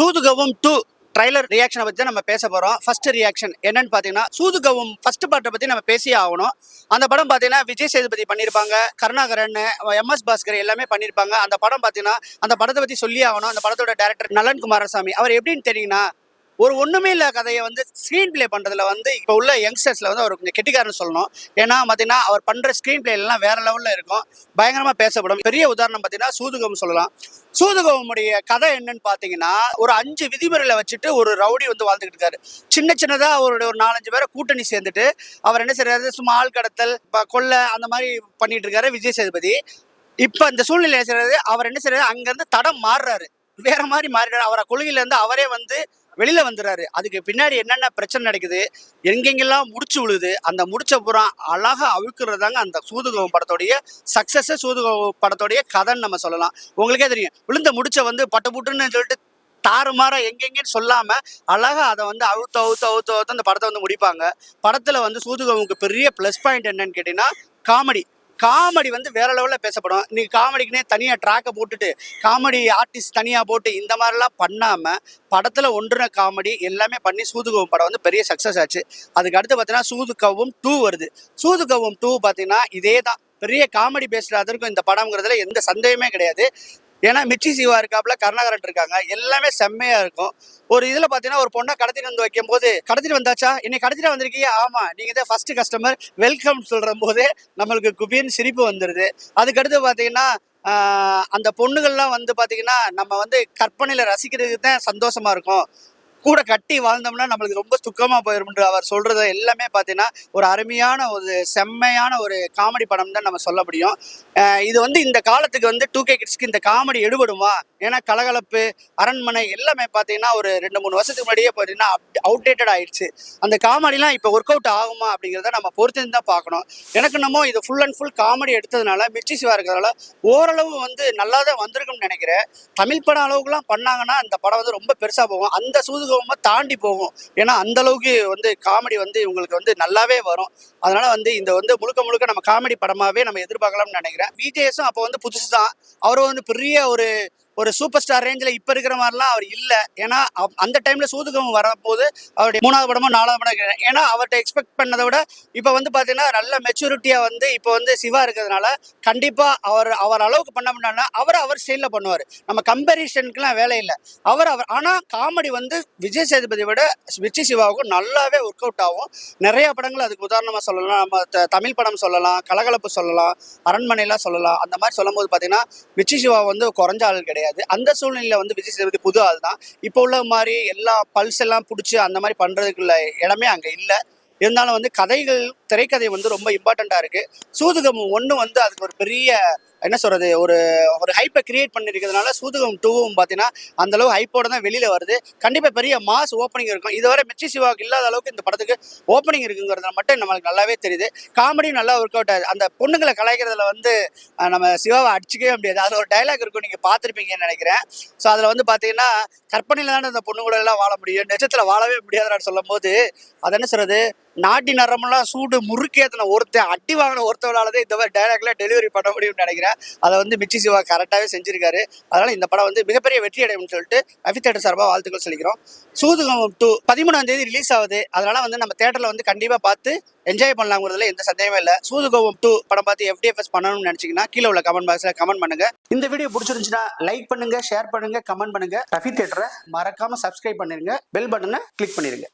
சூதுகவும் two trailer ரியாக்ஷனை பற்றி தான் நம்ம பேச போகிறோம் ஃபர்ஸ்ட் ரியாக்ஷன் என்னன்னு பார்த்தீங்கன்னா சூதுகவும் ஃபர்ஸ்ட் பாட்டை பற்றி நம்ம பேசியே ஆகணும். அந்த படம் பார்த்தீங்கன்னா விஜய் சேதுபதி பண்ணியிருப்பாங்க கருணாகரன் எம்எஸ் பாஸ்கர் எல்லாமே பண்ணியிருப்பாங்க அந்த படம் பார்த்தீங்கன்னா அந்த படத்தை பற்றி சொல்லி ஆகணும். அந்த படத்தோட டேரக்டர் நலன் குமாரசாமி. அவர் எப்படின்னு தெரியுங்கன்னா ஒரு ஒண்ணுமே இல்ல கதையை வந்து ஸ்க்ரீன் ப்ளே பண்றதுல வந்து இப்போ உள்ள யங்ஸ்டர்ஸ்ல வந்து அவர் கொஞ்சம் கெட்டிக்காரன்னு சொல்லணும். ஏன்னா பாத்தீங்கன்னா அவர் பண்ற ஸ்க்ரீன் பிளே எல்லாம் வேற லெவல்ல இருக்கும். பயங்கரமா பேசப்படும். பெரிய உதாரணம் பாத்தீங்கன்னா சூதுகம் சொல்லலாம். சூதுகமுடைய கதை என்னன்னு பாத்தீங்கன்னா ஒரு அஞ்சு விதிமுறைகளை வச்சுட்டு ஒரு ரவுடி வந்து வாழ்ந்துகிட்டு இருக்காரு. சின்ன சின்னதா அவருடைய ஒரு நாலஞ்சு பேரை கூட்டணி சேர்ந்துட்டு அவர் என்ன செய்யறாரு சும்மா ஆள் கடத்தல் ப- கொள்ளை அந்த மாதிரி பண்ணிட்டு இருக்காரு விஜய் சேதுபதி. இப்ப இந்த சூழ்நிலை என்ன செய்யறாரு அவர் என்ன செய்யறாரு அங்கேருந்து தடம் மாறுறாரு. வேற மாதிரி மாறிடுறாரு அவரை கொள்கையில இருந்து அவரே வந்து வெளியில வந்துடுறாரு அதுக்கு பின்னாடி என்னென்ன பிரச்சனை நடக்குது? எங்கெங்கெல்லாம் முடிச்சு விழுது? அந்த முடிச்ச புறம் அழகாக அவிழ்க்கிறது தாங்க அந்த சூதுகோவம் படத்தோடைய சக்சஸ் சூதுகோவம் படத்தோடைய கதைன்னு நம்ம சொல்லலாம். உங்களுக்கே தெரியும். விழுந்த முடிச்ச வந்து பட்டு புட்டுன்னு சொல்லிட்டு தாறுமாற எங்கெங்கன்னு சொல்லாம அழகா அதை வந்து அவுத்து அவுத்து அவுத்து அவுத்து அந்த படத்தை வந்து முடிப்பாங்க. படத்துல வந்து சூதுகோவுக்கு பெரிய ப்ளஸ் பாயிண்ட் என்னன்னு கேட்டீங்கன்னா காமெடி காமெடி வந்து வேற லெவலில் பேசப்படும். நீங்க காமெடிக்குனே தனியாக ட்ராக்கை போட்டுட்டு காமெடி ஆர்டிஸ்ட் தனியாக போட்டு இந்த மாதிரிலாம் பண்ணாமல் படத்தில் ஒன்றுன காமெடி எல்லாமே பண்ணி சூதுகவும் படம் வந்து பெரிய சக்சஸ் ஆச்சு. அதுக்கு அடுத்து பார்த்தீங்கன்னா சூதுகவும் டூ வருது. சூதுகவும் டூ பார்த்தீங்கன்னா இதே தான் பெரிய காமெடி பேசுகிற அதற்கும் இந்த படம்ங்கிறதுல எந்த சந்தேகமே கிடையாது. ஏன்னா மிச்சி சிவா இருக்காப்புல கருணாகரன் இருக்காங்க எல்லாமே செம்மையா இருக்கும். ஒரு இதுல பாத்தீங்கன்னா ஒரு பொண்ணை கடத்திட்டு வந்து வைக்கும் போது கடத்திட்டு வந்தாச்சா? இன்னைக்கு கடத்திட்டு வந்திருக்கீங்க? ஆமா நீங்க தான் ஃபர்ஸ்ட் கஸ்டமர் வெல்கம் சொல்ற போதே நம்மளுக்கு குபின்னு சிரிப்பு வந்துருது. அதுக்கடுத்து பாத்தீங்கன்னா அந்த பொண்ணுகள்லாம் வந்து பார்த்தீங்கன்னா நம்ம வந்து கற்பனையில் ரசிக்கிறதுக்கு தான் சந்தோஷமாக இருக்கும். கூட கட்டி வாழ்ந்தோம்னா நம்மளுக்கு ரொம்ப துக்கமா போயிரும்ன்ற அவர் சொல்றது எல்லாமே பார்த்தீங்கன்னா ஒரு அருமையான ஒரு செம்மையான ஒரு காமெடி படம் தான் நம்ம சொல்ல முடியும். இது வந்து இந்த காலத்துக்கு வந்து டூ கே கிட்ஸ்க்கு இந்த காமெடி எடுபடுமா? ஏன்னா கலகலப்பு அரண்மனை எல்லாமே பார்த்தீங்கன்னா ஒரு ரெண்டு மூணு வருஷத்துக்கு முன்னாடியே பார்த்தீங்கன்னா அவுடேட்டட் ஆயிடுச்சு. அந்த காமெடிலாம் இப்போ ஒர்க் அவுட் ஆகுமா அப்படிங்கிறத நம்ம பொறுத்து தான் பார்க்கணும். எனக்கு என்னமோ இது ஃபுல் அண்ட் ஃபுல் காமெடி எடுத்ததுனால மிர்ச்சி சிவா இருக்கிறதுனால ஓரளவு வந்து நல்லா தான் வந்திருக்கும்னு நினைக்கிறேன். தமிழ் படம் அளவுக்குலாம் பண்ணாங்கன்னா அந்த படம் வந்து ரொம்ப பெருசாக போகும். அந்த சூது சூதுகோவமாக தாண்டி போகும். ஏன்னா அந்த அளவுக்கு வந்து காமெடி வந்து இவங்களுக்கு வந்து நல்லாவே வரும். அதனால வந்து இந்த வந்து முழுக்க முழுக்க நம்ம காமெடி படமாவே நம்ம எதிர்பார்க்கலாம்னு நினைக்கிறேன். விஜேஎஸும் அப்போ வந்து புதுசு தான் அவரும் வந்து பெரிய ஒரு ஒரு சூப்பர் ஸ்டார் ரேஞ்சில் இப்போ இருக்கிற மாதிரிலாம் அவர் இல்லை. ஏன்னா அப்- அந்த டைமில் சூதுகம் வரப்போது அவருடைய மூணாவது படமோ நாலாவது படம் கிடையாது. ஏன்னா அவர்கிட்ட எக்ஸ்பெக்ட் பண்ணதை விட இப்போ வந்து பார்த்தீங்கன்னா நல்ல மெச்சூரிட்டியாக வந்து இப்போ வந்து சிவா இருக்கிறதுனால கண்டிப்பாக அவர் அவர் அளவுக்கு பண்ண முடியாதுன்னா அவர் அவர் ஸ்டைலில் பண்ணுவார். நம்ம கம்பேரிஷனுக்குலாம் வேலை இல்லை. அவர் அவர் ஆனால் காமெடி வந்து விஜய் சேதுபதி விட விஜய் சிவாவுக்கும் நல்லாவே ஒர்க் அவுட் ஆகும். நிறைய படங்கள் அதுக்கு உதாரணமாக சொல்லலாம். நம்ம தமிழ் படம் சொல்லலாம் கலகலப்பு சொல்லலாம் அரண்மனைலாம் சொல்லலாம். அந்த மாதிரி சொல்லும்போது பார்த்தீங்கன்னா விஜய் சிவா வந்து குறைஞ்ச ஆள் கிடையாது. அந்த சூழ்நிலையில வந்து விஜய் சேதுபதி புது ஆள் தான். இப்போ உள்ள மாதிரி எல்லா பல்ஸ் எல்லாம் பிடிச்சி அந்த மாதிரி பண்றதுக்குள்ள இடமே அங்கே இல்லை. இருந்தாலும் வந்து கதைகள் திரைக்கதை வந்து ரொம்ப இம்பார்ட்டண்ட்டாக இருக்கு. சூதுகம் ஒன்று வந்து அதுக்கு ஒரு பெரிய என்ன சொல்றது ஒரு ஒரு ஹைப்பை கிரியேட் பண்ணியிருக்கிறதுனால சூதுகம் டூவும் பார்த்தீங்கன்னா அந்த அளவு ஹைப்போட தான் வெளியில வருது. கண்டிப்பாக பெரிய மாஸ் ஓப்பனிங் இருக்கும். இதுவரை மிச்சி சிவாவுக்கு இல்லாத அளவுக்கு இந்த படத்துக்கு ஓப்பனிங் இருக்குங்கிறது மட்டும் நம்மளுக்கு நல்லாவே தெரியுது. காமெடியும் நல்லா ஒர்க் அவுட் ஆகுது. அந்த பொண்ணுங்களை கலாய்க்கிறதுல வந்து நம்ம சிவாவை அடிச்சுக்கவே முடியாது. அதில் ஒரு டைலாக் இருக்கும் நீங்கள் பார்த்துருப்பீங்கன்னு நினைக்கிறேன். ஸோ அதில் வந்து பார்த்தீங்கன்னா கற்பனையில் தானே அந்த பொண்ணு கூட எல்லாம் வாழ முடியும். நிஜத்தில் வாழவே முடியாதுன்னு சொல்லும் போது அது என்ன சொல்றது நாட்டி நரமெல்லாம் சூடு முறுக்கேத்தின ஒருத்தன் அடி வாங்கின ஒருத்தவளாலதான் இந்த மாதிரி டைலாக்லாம் டெலிவரி பண்ண முடியும்னு நினைக்கிறேன். அதை வந்து மிச்சி சிவா கரெக்டாகவே செஞ்சிருக்காரு. அதனால இந்த படம் வந்து மிகப்பெரிய வெற்றி அடையும்னு சொல்லிட்டு ரவி தேட்டர் சார்பாக வாழ்த்துக்கள் சொல்லிக்கிறோம். சூதுகம் டூ பதிமூணாம் தேதி ரிலீஸ் ஆகுது. அதனால வந்து நம்ம தேட்டரில் வந்து கண்டிப்பாக பார்த்து என்ஜாய் பண்ணலாங்கிறதுல எந்த சந்தேகமே இல்லை. சூதுகோவம் டூ படம் பார்த்து எஃப்டிஎஃப்எஸ் பண்ணணும்னு நினைச்சீங்கன்னா கீழே உள்ள கமெண்ட் பாக்ஸில் கமெண்ட் பண்ணுங்க. இந்த வீடியோ பிடிச்சிருந்துச்சுன்னா லைக் பண்ணுங்க ஷேர் பண்ணுங்க கமெண்ட் பண்ணுங்க. ரஃபி தேட்டரை மறக்காம சப்ஸ்கிரைப் பண்ணிருங்க. பெல் பட்டனை கிளிக் பண்ணிருங்க.